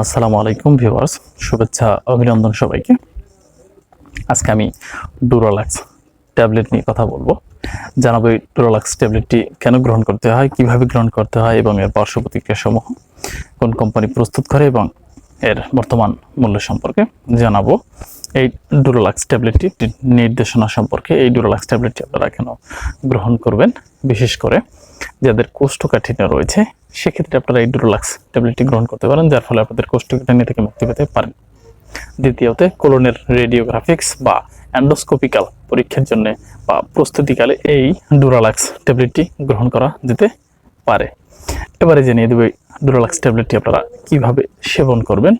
আসসালামু আলাইকুম ভিউয়ার্স, শুভেচ্ছা, অভিনন্দন সবাইকে। আজকে আমি ডুরোলাক্স ট্যাবলেট নিয়ে কথা বলব। জানাব এই ডুরালাক্স ট্যাবলেটটি কেন গ্রহণ করতে হয়, কীভাবে গ্রহণ করতে হয় এবং এর পার্শ্ব প্রতিক্রিয়া সমূহ কোন কোম্পানি প্রস্তুত করে এবং এর বর্তমান মূল্য সম্পর্কে জানাব। এই ডুরালাক্স ট্যাবলেটটি নির্দেশনা সম্পর্কে এই ডুরালাক্স ট্যাবলেটটি আপনারা কেন গ্রহণ করবেন? বিশেষ করে যাদের কোষ্ঠকাঠিন্য রয়েছে, সেক্ষেত্রে আপনারা এই ডুরোলাক্স ট্যাবলেটটি গ্রহণ করতে পারেন, যার ফলে আপনাদের কোষ্ঠকাঠিন্য থেকে মুক্তি পেতে পারেন। দ্বিতীয়তে, কোলনের রেডিওগ্রাফিক্স বা অ্যান্ডোস্কোপিক্যাল পরীক্ষার জন্য বা প্রস্তুতিকালে এই ডুরালাক্স ট্যাবলেটটি গ্রহণ করা যেতে পারে। এবারে জানিয়ে দেবে ডুরালাক্স ট্যাবলেটটি আপনারা কীভাবে সেবন করবেন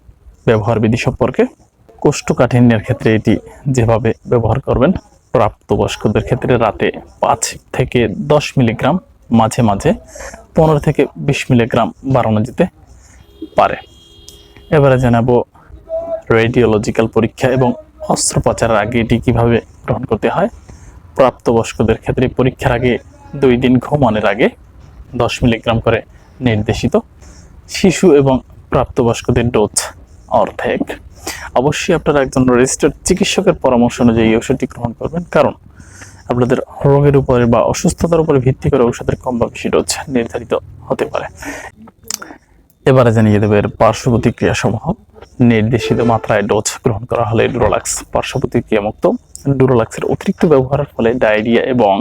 ব্যবহার বিধি সম্পর্কে। কোষ্ঠকাঠিন্যের ক্ষেত্রে এটি যেভাবে ব্যবহার করবেন, প্রাপ্তবয়স্কদের ক্ষেত্রে রাতে পাঁচ থেকে দশ মিলিগ্রাম, মাঝে মাঝে পনেরো থেকে বিশ মিলিগ্রাম বাড়ানো যেতে পারে। এবারে জানাব রেডিওলজিক্যাল পরীক্ষা এবং অস্ত্রোপচারের আগে এটি কীভাবে গ্রহণ করতে হয়। প্রাপ্তবয়স্কদের ক্ষেত্রে পরীক্ষার আগে দুই দিন ঘুমানোর আগে দশ মিলিগ্রাম করে নির্দেশিত। শিশু এবং প্রাপ্তবয়স্কদের ডোজ অর্ধেক। অবশ্যই আপনারা একজন রেজিস্টার্ড চিকিৎসকের পরামর্শ অনুযায়ী ওষুধটি গ্রহণ করবেন। কারণ আপনাদের রোগের উপরে বা অসুস্থতার উপরে ভিত্তি করে ঔষধের কম বা বেশি ডোজ নির্ধারিত হতে পারে। এবারে জানিয়ে দেবে এর পার্শ্ব প্রতিক্রিয়া সমূহ নির্দেশিত মাত্রায় ডোজ গ্রহণ করা হলে ডুরোলাক্স পার্শ্ব প্রতিক্রিয়া মুক্ত ডুরোলাক্সের অতিরিক্ত ব্যবহারের ফলে ডায়রিয়া এবং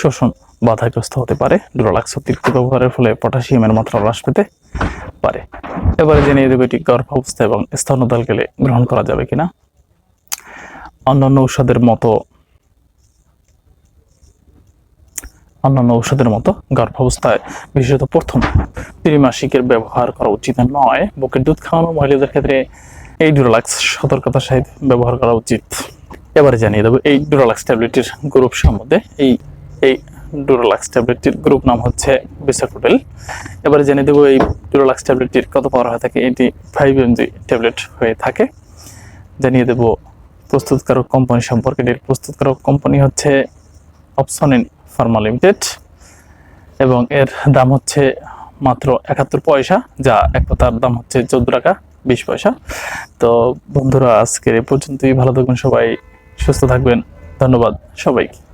শোষণ বাধাগ্রস্ত হতে পারে। ডুরোলাক্স অতিরিক্ত ব্যবহারের ফলে পটাশিয়ামের মাত্রা হ্রাস পেতে পারে। এবারে জানিয়ে দেবে এটি গর্ভাবস্থা এবং স্তন্যদাল গেলে গ্রহণ করা যাবে কিনা। অন্যান্য ঔষধের মতো, অন্যান্য ঔষধের মতো গর্ভাবস্থায় বিশেষত প্রথম ত্রিমাসিকের ব্যবহার করা উচিত নয়। বুকের দুধ খাওয়ানো মহিলাদের ক্ষেত্রে এই ডুরালাক্স সতর্কতার সহিত ব্যবহার করা উচিত। এবারে জানিয়ে দেবো এই ডুরালাক্স ট্যাবলেটটির গ্রুপ সম্বন্ধে এই এই ডুরালাক্স ট্যাবলেটটির গ্রুপ নাম হচ্ছে বিসাফোটেল এবারে জেনে দেবো এই ডুরালাক্স ট্যাবলেটটির কত পাওয়ার হয়ে থাকে। এটি ফাইভ এমজি ট্যাবলেট হয়ে থাকে। জানিয়ে দেবো প্রস্তুতকারক কোম্পানি সম্পর্কে। এটির প্রস্তুতকারক কোম্পানি হচ্ছে অপশন ইন ফার্মা লিমিটেড এবং এর দাম হচ্ছে মাত্র একাত্তর পয়সা, যা এক পাতার দাম হচ্ছে চোদ্দ টাকা, বিশ পয়সা। তো বন্ধুরা, আজকের এ পর্যন্তই। ভালো থাকবেন সবাই, সুস্থ থাকবেন। ধন্যবাদ সবাইকে।